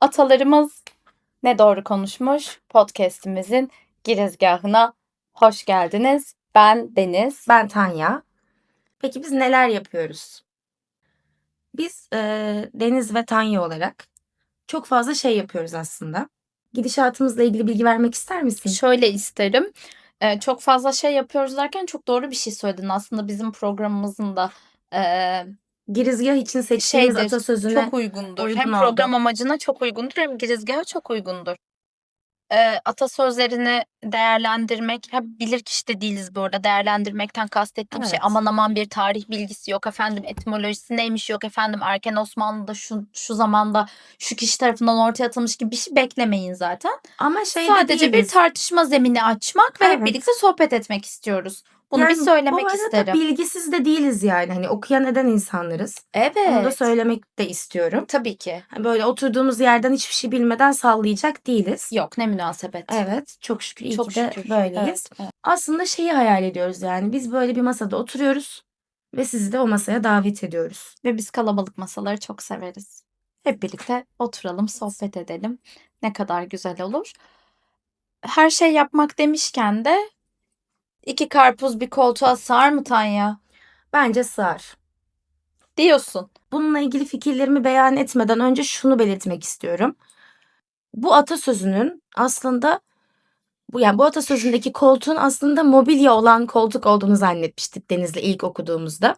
Atalarımız ne doğru konuşmuş podcast'imizin girizgahına hoş geldiniz. Ben Deniz. Ben Tanya. Peki biz neler yapıyoruz? Biz e, Deniz ve Tanya olarak çok fazla şey yapıyoruz aslında. Gidişatımızla ilgili bilgi vermek ister misin? Şöyle isterim. Ee, çok fazla şey yapıyoruz derken çok doğru bir şey söyledin. Aslında bizim programımızın da e, Girizgah için seçtiğimiz şeydir, atasözüne çok uygundur. uygun hem oldu. program amacına çok uygundur hem girizgaha çok uygundur. Ee, atasözlerini değerlendirmek, ha, bilir kişi de değiliz bu arada. Değerlendirmekten kastettiğim şey Evet. aman aman bir tarih bilgisi yok efendim etimolojisi neymiş yok efendim erken Osmanlı'da şu şu zamanda şu kişi tarafından ortaya atılmış gibi bir şey beklemeyin zaten. ama şey de Sadece bir değiliz. tartışma zemini açmak ve hep Evet. birlikte sohbet etmek istiyoruz. Bunu bir Yani söylemek bu arada isterim. bilgisiz de değiliz yani. Hani okuyan eden insanlarız. Onu da Evet. söylemek de istiyorum. Tabii ki. Hani Böyle oturduğumuz yerden hiçbir şey bilmeden sallayacak değiliz. Yok ne münasebet. Evet, çok şükür iyi Çok ki de şükür. böyleyiz. Evet, evet. Aslında şeyi hayal ediyoruz yani. Biz böyle bir masada oturuyoruz ve sizi de o masaya davet ediyoruz. Ve biz kalabalık masaları çok severiz. Hep birlikte oturalım, sohbet edelim. Ne kadar güzel olur. Her şey yapmak demişken de iki karpuz bir koltuğa sığar mı Tanya? Bence sığar. Diyorsun. Bununla ilgili fikirlerimi beyan etmeden önce şunu belirtmek istiyorum. Bu atasözünün aslında bu yani bu atasözündeki koltuğun aslında mobilya olan koltuk olduğunu zannetmiştik Deniz'le ilk okuduğumuzda.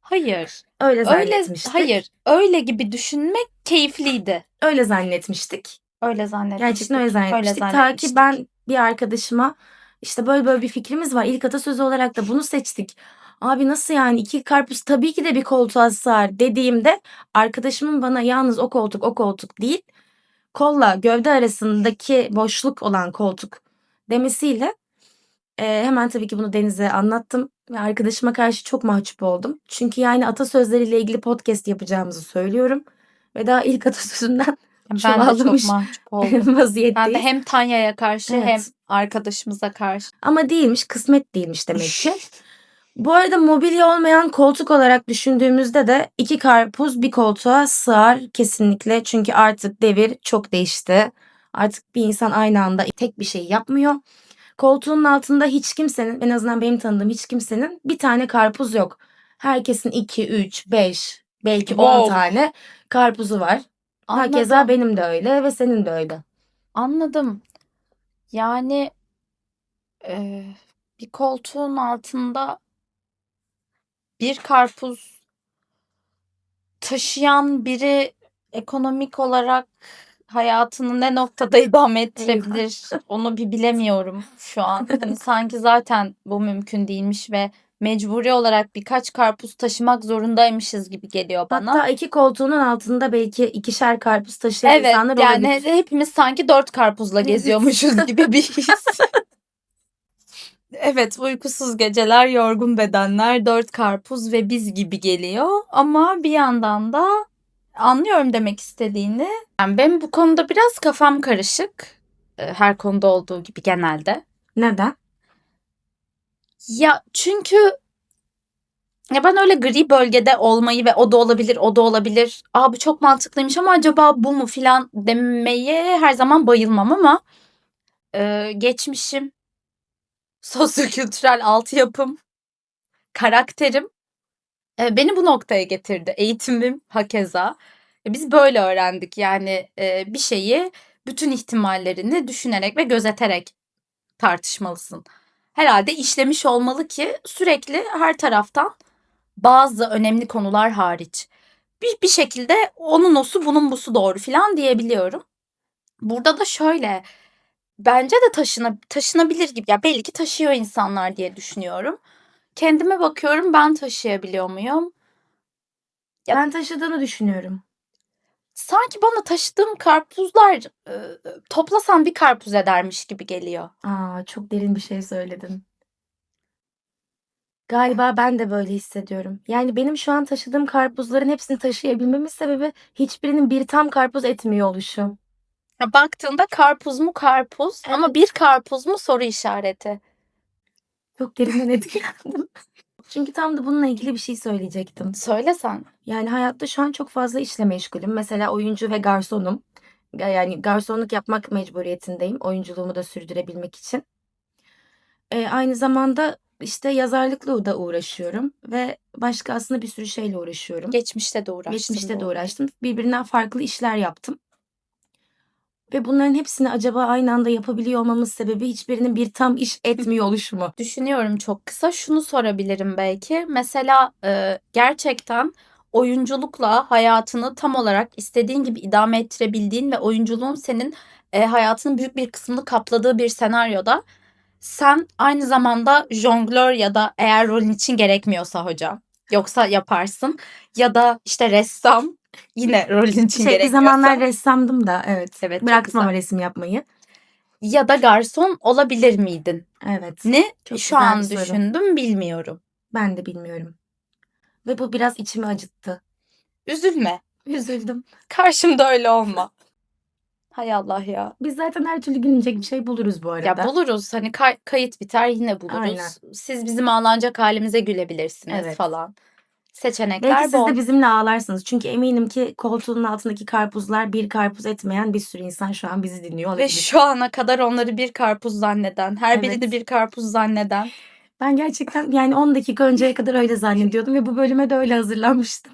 Hayır. Öyle Öyle zannetmiştik. hayır. Öyle gibi düşünmek keyifliydi. Öyle zannetmiştik. Öyle zannetmiştik. Gerçekten öyle zannetmiştik. Ta ki zannetmiştik. ben bir arkadaşıma işte böyle böyle bir fikrimiz var. İlk atasözü olarak da bunu seçtik. Abi nasıl yani iki karpuz tabii ki de bir koltuğa sığar dediğimde arkadaşımın bana yalnız o koltuk o koltuk değil kolla gövde arasındaki boşluk olan koltuk demesiyle e, hemen tabii ki bunu Deniz'e anlattım ve arkadaşıma karşı çok mahcup oldum. Çünkü yani atasözleriyle ilgili podcast yapacağımızı söylüyorum ve daha ilk atasözünden ben de çuvallamış çok mahcup oldum. Ben de hem Tanya'ya karşı Evet. hem arkadaşımıza karşı. Ama değilmiş, kısmet değilmiş demek ki. Bu arada mobilya olmayan koltuk olarak düşündüğümüzde de iki karpuz bir koltuğa sığar kesinlikle. Çünkü artık devir çok değişti. Artık bir insan aynı anda tek bir şey yapmıyor. Koltuğun altında hiç kimsenin, en azından benim tanıdığım hiç kimsenin bir tane karpuz yok. Herkesin 2, 3, 5, belki 10 Wow. tane karpuzu var. Hakeza Anladım. benim de öyle ve senin de öyle. Anladım. Yani e, bir koltuğun altında bir karpuz taşıyan biri ekonomik olarak hayatını ne noktada idame ettirebilir onu bir bilemiyorum şu an. Hani sanki zaten bu mümkün değilmiş ve mecburi olarak birkaç karpuz taşımak zorundaymışız gibi geliyor bana. Hatta iki koltuğunun altında belki ikişer karpuz taşıyan Evet insanlar yani olabilir. hepimiz sanki dört karpuzla Evet. geziyormuşuz gibi bir his. Evet uykusuz geceler, yorgun bedenler, dört karpuz ve biz gibi geliyor. Ama bir yandan da anlıyorum demek istediğini. Yani benim bu konuda biraz kafam karışık. Ee, Her konuda olduğu gibi genelde. Neden? Ya çünkü ya ben öyle gri bölgede olmayı ve o da olabilir, o da olabilir. Aa bu çok mantıklıymış ama acaba bu mu filan demeye her zaman bayılmam ama e, geçmişim, sosyokültürel altyapım, karakterim e, beni bu noktaya getirdi. Eğitimim hakeza. E, biz böyle öğrendik yani e, bir şeyi bütün ihtimallerini düşünerek ve gözeterek tartışmalısın herhalde işlemiş olmalı ki sürekli her taraftan bazı önemli konular hariç bir, bir şekilde onun osu bunun busu doğru filan diyebiliyorum. Burada da şöyle bence de taşına, taşınabilir gibi ya belli ki taşıyor insanlar diye düşünüyorum. Kendime bakıyorum ben taşıyabiliyor muyum? Ya- Ben taşıdığını düşünüyorum. Sanki bana taşıdığım karpuzlar e, toplasan bir karpuz edermiş gibi geliyor. Aa, çok derin bir şey söyledin. Galiba ben de böyle hissediyorum. Yani benim şu an taşıdığım karpuzların hepsini taşıyabilmemin sebebi hiçbirinin bir tam karpuz etmiyor oluşu. Ya baktığında karpuz mu karpuz ama bir karpuz mu soru işareti. Çok derinden etkilendim. Çünkü tam da bununla ilgili bir şey söyleyecektim. Söyle sen. Yani hayatta şu an çok fazla işle meşgulüm. Mesela oyuncu ve garsonum. Ya yani garsonluk yapmak mecburiyetindeyim oyunculuğumu da sürdürebilmek için. Eee, aynı zamanda, işte, yazarlıkla da uğraşıyorum ve başka aslında bir sürü şeyle uğraşıyorum. Geçmişte de uğraştın Geçmişte de uğraştım. Birbirinden farklı işler yaptım. Ve bunların hepsini acaba aynı anda yapabiliyor olmamın sebebi hiçbirinin bir tam iş etmiyor oluşu mu? Düşünüyorum çok kısa. Şunu sorabilirim belki. Mesela, eee, gerçekten oyunculukla hayatını tam olarak istediğin gibi idame ettirebildiğin ve oyunculuğun senin, eee, hayatının büyük bir kısmını kapladığı bir senaryoda sen aynı zamanda jonglör ya da eğer rolün için gerekmiyorsa hocam, yoksa yaparsın ya da, işte, ressam yine rolün için Şey, bir zamanlar ressamdım da evet. Evet, Bıraktım ama resim yapmayı. Ya da garson olabilir miydin? Evet. Ne Çok şu güzel an bir soru. düşündüm bilmiyorum. Ben de bilmiyorum. Ve bu biraz içimi acıttı. Üzülme. Üzüldüm. Karşımda öyle olma. Hay Allah ya. Biz zaten her türlü gülünecek bir şey buluruz bu arada. Ya buluruz. Hani kay- kayıt biter yine buluruz. Aynen. Siz bizim ağlanacak halimize gülebilirsiniz Evet. falan. Seçenekler Belki siz bol. de bizimle ağlarsınız. Çünkü eminim ki koltuğunun altındaki karpuzlar bir karpuz etmeyen bir sürü insan şu an bizi dinliyor Ve olabilir. şu ana kadar onları bir karpuz zanneden, her Evet. birini bir karpuz zanneden. Ben gerçekten yani 10 dakika önceye kadar öyle zannediyordum ve bu bölüme de öyle hazırlanmıştım.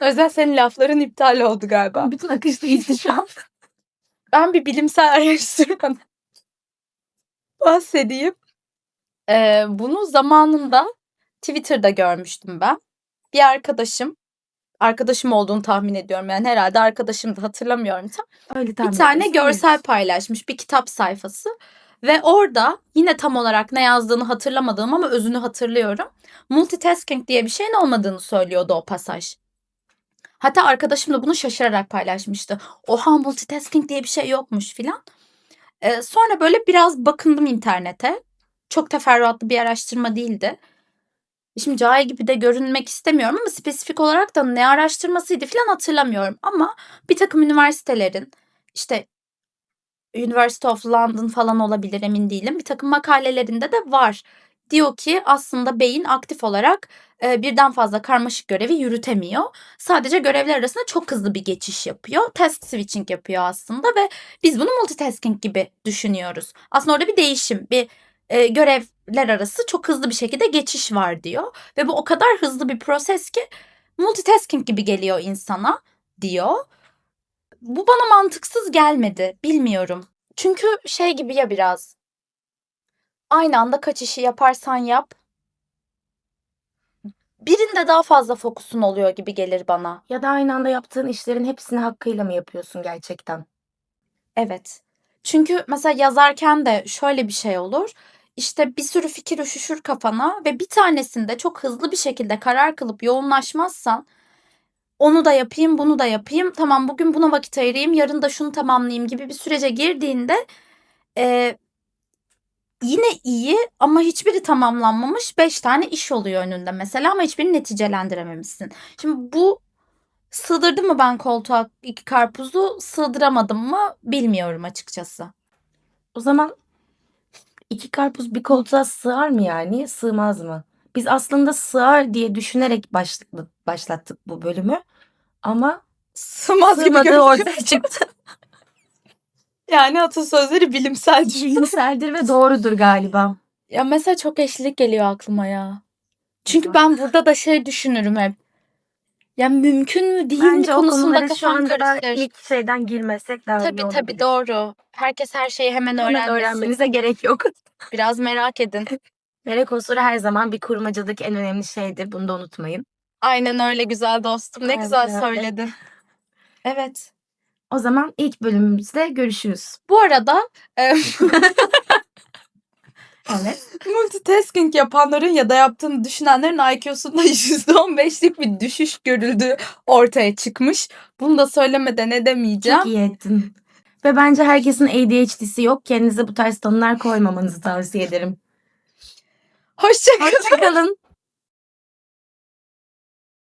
Özel senin lafların iptal oldu galiba. Bütün akış değişti şu an. Ben bir bilimsel araştırmadan bahsedeyim. Ee, bunu zamanında Twitter'da görmüştüm ben. Bir arkadaşım, arkadaşım olduğunu tahmin ediyorum. Yani herhalde arkadaşım da hatırlamıyorum tam. Öyle bir tane görsel paylaşmış bir kitap sayfası ve orada yine tam olarak ne yazdığını hatırlamadığım ama özünü hatırlıyorum. Multitasking diye bir şeyin olmadığını söylüyordu o pasaj. Hatta arkadaşım da bunu şaşırarak paylaşmıştı. Oha multitasking diye bir şey yokmuş filan. Ee, sonra böyle biraz bakındım internete. Çok teferruatlı bir araştırma değildi. Şimdi cahil gibi de görünmek istemiyorum ama spesifik olarak da ne araştırmasıydı falan hatırlamıyorum. Ama bir takım üniversitelerin işte University of London falan olabilir emin değilim. Bir takım makalelerinde de var. Diyor ki aslında beyin aktif olarak e, birden fazla karmaşık görevi yürütemiyor. Sadece görevler arasında çok hızlı bir geçiş yapıyor. Task switching yapıyor aslında ve biz bunu multitasking gibi düşünüyoruz. Aslında orada bir değişim, bir e, görevler arası çok hızlı bir şekilde geçiş var diyor. Ve bu o kadar hızlı bir proses ki multitasking gibi geliyor insana diyor. Bu bana mantıksız gelmedi. Bilmiyorum. Çünkü şey gibi ya biraz. Aynı anda kaç işi yaparsan yap. Birinde daha fazla fokusun oluyor gibi gelir bana. Ya da aynı anda yaptığın işlerin hepsini hakkıyla mı yapıyorsun gerçekten? Evet. Çünkü mesela yazarken de şöyle bir şey olur. İşte bir sürü fikir üşüşür kafana ve bir tanesinde çok hızlı bir şekilde karar kılıp yoğunlaşmazsan onu da yapayım, bunu da yapayım. Tamam bugün buna vakit ayırayım, yarın da şunu tamamlayayım gibi bir sürece girdiğinde e, yine iyi ama hiçbiri tamamlanmamış 5 tane iş oluyor önünde mesela ama hiçbirini neticelendirememişsin. Şimdi bu sığdırdı mı ben koltuğa iki karpuzu, sığdıramadım mı bilmiyorum açıkçası. O zaman iki karpuz bir koltuğa sığar mı yani? Sığmaz mı? Biz aslında sığar diye düşünerek başladık, başlattık bu bölümü. Ama Sığmaz gibi sığmadığı görünüyor. ortaya çıktı. Yani atasözleri bilimsel düşün. Bilimseldir ve doğrudur galiba. Ya mesela çok eşlilik geliyor aklıma ya. Çünkü ben burada da şey düşünürüm hep. Ya mümkün mü değil mi Bence o konusunda konulara şu kafam anda karışır. ilk şeyden girmesek daha iyi Tabii tabii olabilir. doğru. Herkes her şeyi hemen Hemen öğrenmesin. öğrenmenize gerek yok. Biraz merak edin. Melek unsuru her zaman bir kurmacadaki en önemli şeydir. Bunu da unutmayın. Aynen öyle güzel dostum. Ne Aynen güzel öyle. söyledin. Evet. O zaman ilk bölümümüzde görüşürüz. Bu arada e, Evet. multitasking yapanların ya da yaptığını düşünenlerin IQ'sunda %15'lik bir düşüş görüldüğü ortaya çıkmış. Bunu da söylemeden edemeyeceğim. Çok iyi ettin. Ve bence herkesin ADHD'si yok. Kendinize bu tarz tanılar koymamanızı tavsiye ederim. Hoşçakalın. Hoşçakalın.